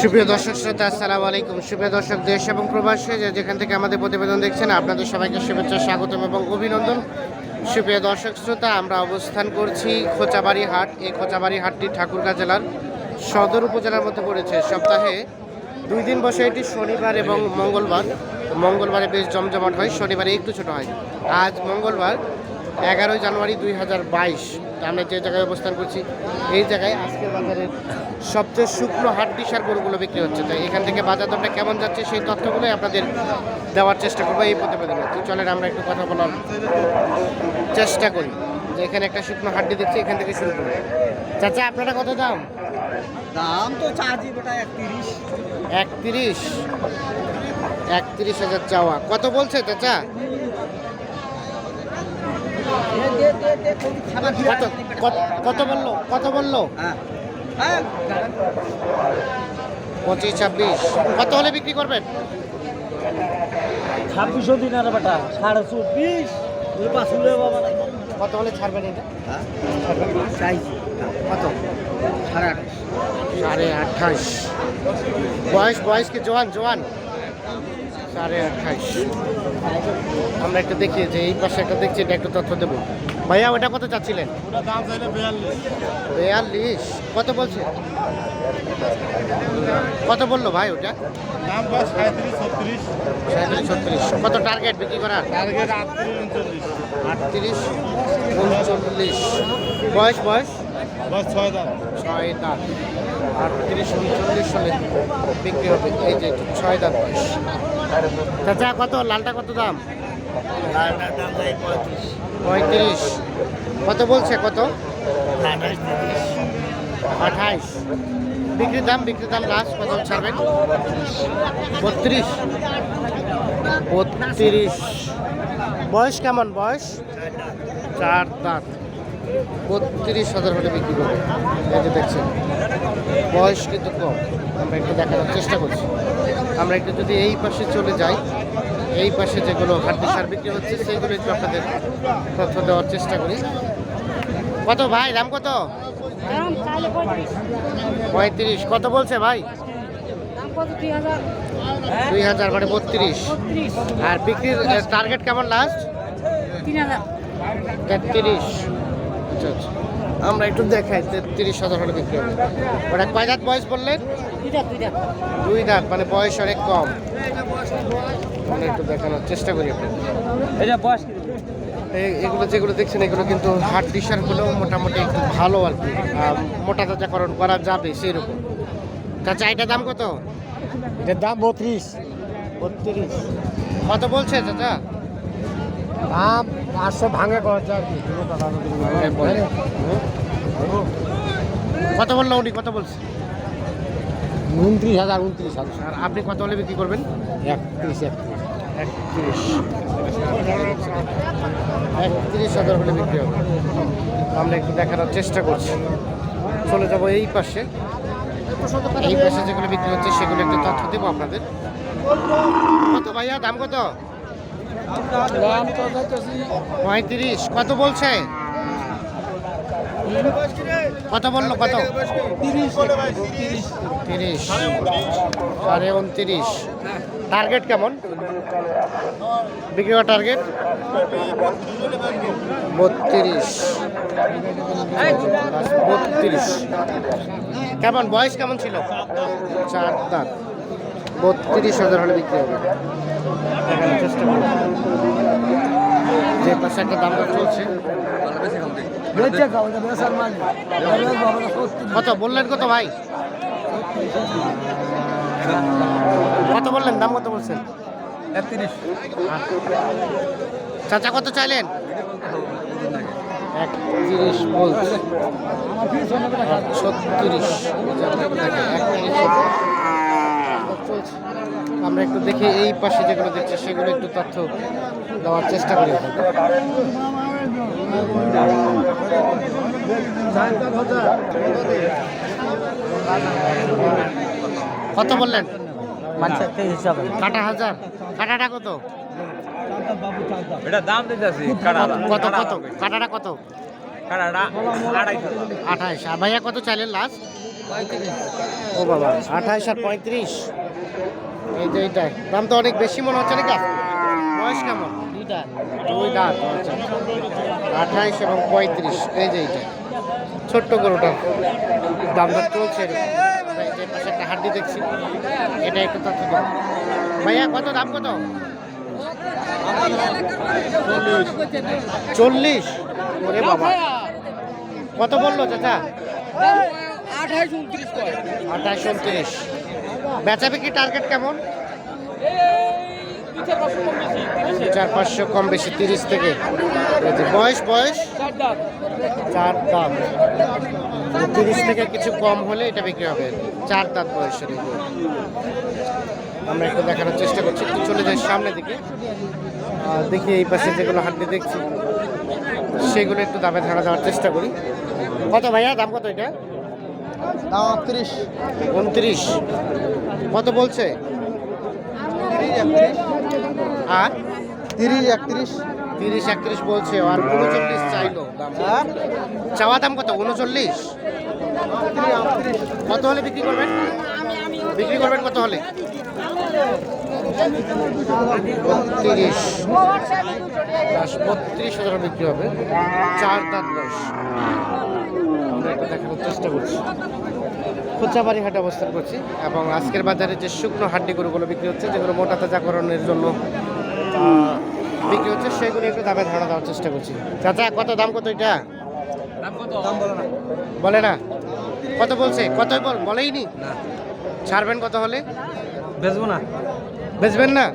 সুপ্রিয় দর্শক শ্রোতা, আসসালামু আলাইকুম। সুপ্রিয় দর্শক, দেশ এবং প্রবাসে যেখান থেকে আমাদের প্রতিবেদন দেখছেন, আপনাদের সবাইকে শুভেচ্ছা, স্বাগতম এবং অভিনন্দন। সুপ্রিয় দর্শক শ্রোতা, আমরা অবস্থান করছি খোঁচাবাড়ি হাট। এই খোঁচাবাড়ি হাটটি ঠাকুরগাঁ জেলার সদর উপজেলার মধ্যে পড়েছে। সপ্তাহে দুই দিন বসে এটি শনিবার এবং মঙ্গলবার। মঙ্গলবারে বেশ জমজমাট হয়, শনিবারে একটু ছোট হয়। আজ মঙ্গলবার এগারোই জানুয়ারি দুই হাজার বাইশ। আমরা যে জায়গায় অবস্থান করছি এই জায়গায় আজকের বাজারের সবচেয়ে শুকনো হাট ডিসার গরুগুলো বিক্রি হচ্ছে। তাই এখান থেকে বাজার দরটা কেমন যাচ্ছে সেই তথ্যগুলোই আপনাদের দেওয়ার চেষ্টা করব এই প্রতিবেদনে। তো চলেন আমরা একটু কথা বলার চেষ্টা করি। যে এখানে একটা শুকনো হাড্ডি দেখছি এখান থেকে শুরু করি। চাচা আপনারা কত দাম? দাম তো বেটা একত্রিশ। একত্রিশ? একত্রিশ হাজার চাওয়া। কত বলছে চাচা? কত কত- কত বলল? কত বলল? হ্যাঁ হ্যাঁ পঁচিশ ছাব্বিশ। কত হলে বিক্রি করবেন? ছাব্বিশশো দিন আর বেটা সাড়ে চব্বিশ। পাঁচশো কত হলে ছাড়বেন এটা? হ্যাঁ? কত? সাড়ে আঠাশ। সাড়ে আঠাশ। বয়স বয়স কি? জোয়ান জোয়ান? সাড়ে আঠাশ আমরা একটা দেখি যে এই পাশে একটা দেখছি এটা একটু তথ্য দেবো। ভাইয়া ওটা কত চাচ্ছিলেন? দাম বিয়াল্লিশ। কত বলছে? কত বলল ভাই ওটা? দাম সাঁত্রিশ ছত্রিশ। কত টার্গেট বিক্রি করার? টার্গেট আটত্রিশ উনচল্লিশ। বয়স বয়স? বয়স ছয় দাম ছয় দাঁত। আটত্রিশ উনচল্লিশ সালে বিক্রি হবে। এই যে ছয় দাঁত বয়স। চাচা কত? লালটা কত দাম? পঁয়ত্রিশ। কত বলছে কত? আঠাইশ বিক্রির দাম বিক্রির দাম লাস্ট কত ছাড়বেন বত্রিশ। বত্রিশ। বয়স কেমন? বয়স? চার দাঁত। বত্রিশ হাজার হলে বিক্রি করবে। এই যে দেখছেন বয়স কিন্তু কম। আমরা একটু দেখানোর চেষ্টা করছি। আমরা একটু যদি এই পাশে চলে যাই এই পাশে যেগুলো হাড্ডি সার বিক্রি হচ্ছে সেইগুলো একটু আপনাদের তথ্য দেওয়ার চেষ্টা করি। কত ভাই? দাম কত? পঁয়ত্রিশ। কত বলছে ভাই? দুই হাজার। দুই মানে বত্রিশ। বত্রিশ। আর বিক্রির টার্গেট কেমন লাস্ট তিন হাজার। তেত্রিশ। আচ্ছা আচ্ছা আমরা একটু দেখাই তিরিশ হাজার হলে বিক্রি হবে। ওটা কয় দাঁত বয়স বললেন? দুই দাঁত মানে বয়স অনেক কম। আমরা একটু দেখানোর চেষ্টা করি এই- এগুলো যেগুলো দেখছেন এগুলো কিন্তু হাট ডিসারগুলো মোটামুটি একটু ভালো আর কি। মোটা তাজাকরণ করা যাবে সেই রকম চাচা এটার দাম কত? এটার দাম বত্রিশ। বত্রিশ। কত বলছে চাচা? দাম পাঁচশো ভাঙে করা কত বলল উনি? কত বলছে? উনত্রিশ হাজার উনত্রিশ হাজার। আর আপনি কত হলে বিক্রি করবেন? একত্রিশ একত্রিশ। একত্রিশ। একত্রিশ হাজার হলে বিক্রি হবে। আমরা একটু দেখানোর চেষ্টা করছি। চলে যাব এই পাশে। এই পাশে যেগুলো বিক্রি হচ্ছে সেগুলো একটু তথ্য দেবো আপনাদের। কত ভাইয়া দাম কত? পঁয়ত্রিশ, কত বলছে? কত বলল, কত? তিরিশ। সাড়ে উনত্রিশ। টার্গেট কেমন? বিক্রি করার টার্গেট বত্রিশ। বত্রিশ। কেমন? বয়স কেমন ছিল? চার দাঁত। বত্রিশ হাজার হলে বিক্রি হবে। দেখানোর চেষ্টা করব যে পাশে একটা দাম চলছে। মাল কত বললেন কত ভাই? কত বললেন? দাম কত বলছেন? চাচা কত চাইলেন? একত্রিশ বলছে। ছত্রিশ চলছে। আমরা একটু দেখি এই পাশে যেগুলো দেখছি সেগুলো একটু তথ্য দেওয়ার চেষ্টা করি। কত বললেন? হিসাবে। কাটা হাজার। কাটাটা কত? এটা দাম দিতেছি কত কত? কাটাটা কত? আঠাইশ। আর ভাইয়া কত চাইলেন লাস্ট ও বাবা আঠাইশ আর পঁয়ত্রিশ। এই যে এইটাই দাম তো অনেক বেশি মনে হচ্ছে নাকি? বয়স কেমন? দুইটা? দুই দাঁত আচ্ছা। আঠাইশ এবং পঁয়ত্রিশ এই যে এইটা। ছোট্ট গরুটা দাম দর চলছে। যে পাশে একটা হাড্ডি দেখছি এটা একটু তথ্য দেবো ভাইয়া কত দাম কত? চল্লিশ। ওরে বাবা। কত বলল চাচা? আঠাইশ উনত্রিশ আঠাশ উনত্রিশ। বেচা বিক্রি টার্গেট কেমন চার পাঁচশো কম বেশি তিরিশ। থেকে। বয়স বয়স? চার দাঁত। তিরিশ থেকে কিছু কম হলে এটা বিক্রি হবে। চার দাঁত বয়সের আমরা একটু দেখানোর চেষ্টা করছি। একটু চলে যাই সামনের দিকে। দেখি এই পাশে যেগুলো হাড্ডি দেখছি সেগুলো একটু দামে ধারা দেওয়ার চেষ্টা করি। কত ভাইয়া? দাম কত এটা? দাম আটত্রিশ। উনত্রিশ। কত বলছে? আর? তিরিশ একত্রিশ। তিরিশ একত্রিশ বলছে। আর উনচল্লিশ চাইলো। দাম চাওয়া দাম কত? উনচল্লিশ? কত হলে বিক্রি করবেন? বিক্রি করবেন কত হলে? তিরিশ বত্রিশ হাজার বিক্রি হবে। চার দাঁত দশ। দেখানোর চেষ্টা করছি। খুচাবাড়ি হাটে অবস্থান করছি এবং আজকের বাজারে যে শুকনো হাড্ডি গরুগুলো বিক্রি হচ্ছে যেগুলো মোটা তাজাকরণের জন্য বিক্রি হচ্ছে সেগুলো একটু দামে ধারণা দেওয়ার চেষ্টা করছি। চাচা কত দাম কত এটা? দাম বলো না। বলে না? কত বলছে? কত বল বলেই নি। ছাড়বেন কত হলে? বেচবো না। বেচবেন না?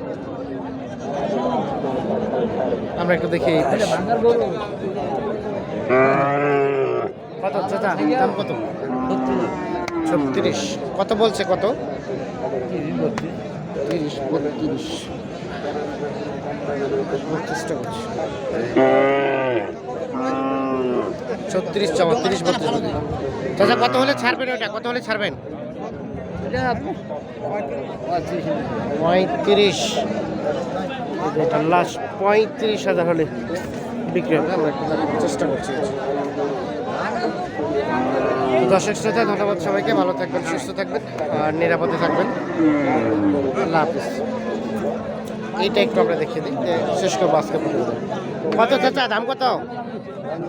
আমরা একটু দেখি এই পাশে। বাঙ্গার গরু কত চাচা দাম? কত? ছত্রিশ। কত বলছে কত? তিরিশ বত্রিশ। করছে ছত্রিশ চৌত্রিশ বত্রিশ। চাচা কত হলে ছাড়বেন ওটা? কত হলে ছাড়বেন? পঁয়ত্রিশ। এটা লাস্ট পঁয়ত্রিশ হাজার হলে বিক্রি হবে। আমরা চেষ্টা করছি দর্শক শ্রোতা ধন্যবাদ সবাইকে। ভালো থাকবেন সুস্থ থাকবেন আর নিরাপদে থাকবেন। আল্লাহ হাফিজ। এইটা একটু আমরা দেখিয়ে দিই যে শেষ করব আজকে কত চাচা দাম কত?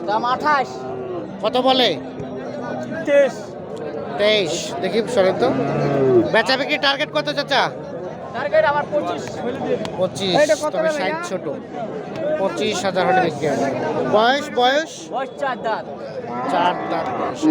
দাম আঠাশ। কত বলে? তেইশ। তেইশ। দেখি শোনেন তো। বেচা বিক্রি টার্গেট কত চাচা? পঁচিশ। তবে ষাট ছোট। পঁচিশ হাজার হলে বিক্রি হবে। বয়স? বয়স চার দাঁত। চার দাঁত বয়স।